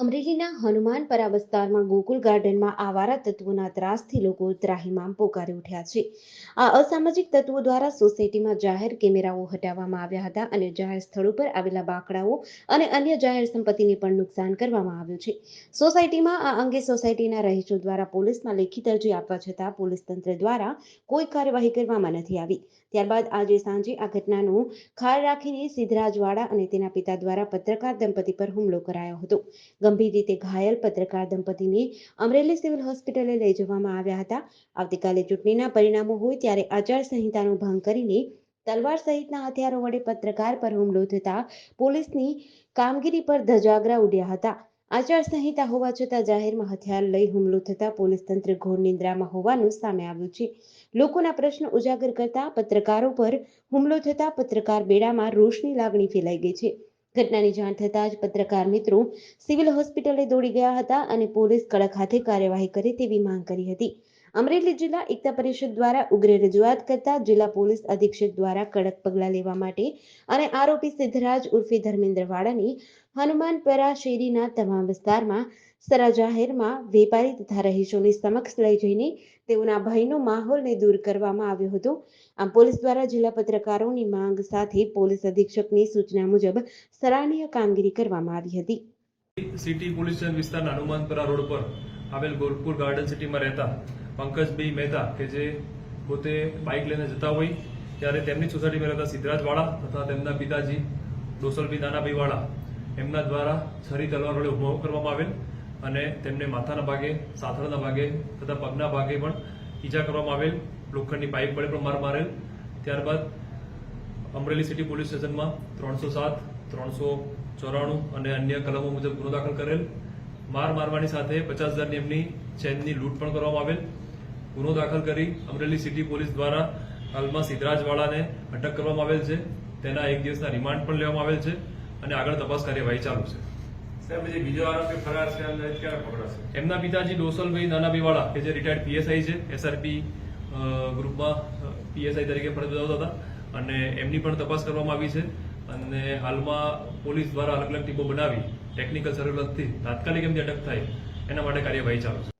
અમરેલીના હનુમાનપરા વિસ્તારમાં ગોકુલ ગાર્ડનમાં આવારા તત્વોના ત્રાસથી લોકો ત્રાહિમામ પોકારી ઉઠ્યા છે. આ અસામાજિક તત્વો દ્વારા સોસાયટીમાં જાહેર કેમેરાઓ હટાવવામાં આવ્યા હતા અને જાહેર સ્થળો પર આવેલા બાકડાઓ અને અન્ય જાહેર સંપત્તિને પણ નુકસાન કરવામાં આવ્યું છે. સોસાયટીમાં આ અંગે સોસાયટીના રહીશો દ્વારા પોલીસમાં લેખિત અરજી આપવા છતાં પોલીસ તંત્ર દ્વારા કોઈ કાર્યવાહી કરવામાં નથી આવી. ત્યારબાદ આજે સાંજે આ ઘટનાનો ખાર રાખીને સિદ્ધરાજવાડા અને તેના પિતા દ્વારા પત્રકાર દંપતી પર હુમલો કરાયો હતો. ગંભીર રીતે ઘાયલ પત્રકાર દંપતીને અમરેલી સિવિલ હોસ્પિટલે લઈ જવામાં આવ્યા હતા. આવતીકાલે ચૂંટણીના પરિણામો હોય ત્યારે આચારસંહિતાનો ભંગ કરીને તલવાર સહિતના હથિયારો વડે પત્રકાર પર હુમલો થતા પોલીસની કામગીરી પર ધજાગરા ઉડ્યા હતા. આચારસંહિતા હોવા છતાં જાહેરમાં હથિયાર લઈ હુમલો થતા પોલીસ તંત્ર ઘોર નિંદ્રામાં હોવાનું સામે આવ્યું છે. લોકોના પ્રશ્ન ઉજાગર કરતા પત્રકારો પર હુમલો થતા પત્રકાર બેડામાં રોષની લાગણી ફેલાઈ ગઈ છે. ઘટનાની જાણ થતાં જ પત્રકાર મિત્રો સિવિલ હોસ્પિટલે દોડી ગયા હતા અને પોલીસ કડક હાથે કાર્યવાહી કરે તેવી માંગ કરી હતી. અમરેલી જિલ્લા એકતા પરિષદ દ્વારા ઉગ્ર રજૂઆત કરતા જિલ્લા પોલીસ અધિક્ષક દ્વારા કડક પગલાં લેવા માટે અને આરોપી સિદ્ધરાજ ઉર્ફે ધર્મેન્દ્ર વાડાની હનુમાનપરા શેરીના તમામ વિસ્તારમાં સરા જાહેરમાં વેપારી તથા રહીશોની સમક્ષ લઈ જઈને તેઓના ભયનો માહોલને દૂર કરવામાં આવ્યો હતો. આમ પોલીસ દ્વારા જિલ્લા પત્રકારોની માંગ સાથે પોલીસ અધિક્ષકની સૂચના મુજબ સરાહનીય કામગીરી કરવામાં આવી હતી. સિટી પોલીસ વિસ્તારના હનુમાનપરા રોડ પર આવેલ ગોરખપુર ગાર્ડન સિટીમાં રહેતા પંકજભાઈ મહેતા કે જે પોતે બાઇક લઈને જતા હોય, ત્યારે તેમની સોસાયટીમાં રહેતા સિદ્ધરાજ વાળા તથા તેમના પિતાજી ડોસલભાઈ નાનાભાઈ વાળા એમના દ્વારા છરી તલવાર વડે ઊભો કરવામાં આવેલ અને તેમને માથાના ભાગે, સાથળના ભાગે તથા પગના ભાગે પણ ઈજા કરવામાં આવેલ. લોખંડની પાઇપ વડે પણ માર મારેલ. ત્યારબાદ અમરેલી સિટી પોલીસ સ્ટેશનમાં ત્રણસો સાત, ત્રણસો ચોરાણું અને અન્ય કલમો મુજબ ગુનો દાખલ કરેલ. માર મારવાની સાથે પચાસ હજારની એમની ચેનની લૂંટ પણ કરવામાં આવેલ. ગુનો દાખલ કરી અમરેલી સિટી પોલીસ દ્વારા હાલમાં સિદ્ધરાજવાળાને અટક કરવામાં આવેલ છે. તેના એક દિવસના રિમાન્ડ પણ લેવામાં આવેલ છે અને આગળ તપાસ કાર્યવાહી ચાલુ છે. સાહેબ જે બીજો આરોપી ફરાર છે એમને પિતાજી ડોસલભાઈ નાનાભાઈ વાળા કે જે રિટાયર્ડ પીએસઆઈ છે એસઆરપી ગ્રુપમાં પીએસઆઈ તરીકે ફરજ બજાવતા હતા. અને એમની પણ તપાસ કરવામાં આવી છે. અને હાલમાં પોલીસ દ્વારા અલગ અલગ ટીમો બનાવી ટેકનિકલ સર્વેલન્સથી તાત્કાલિક એમની અટક થાય એના માટે કાર્યવાહી ચાલુ છે.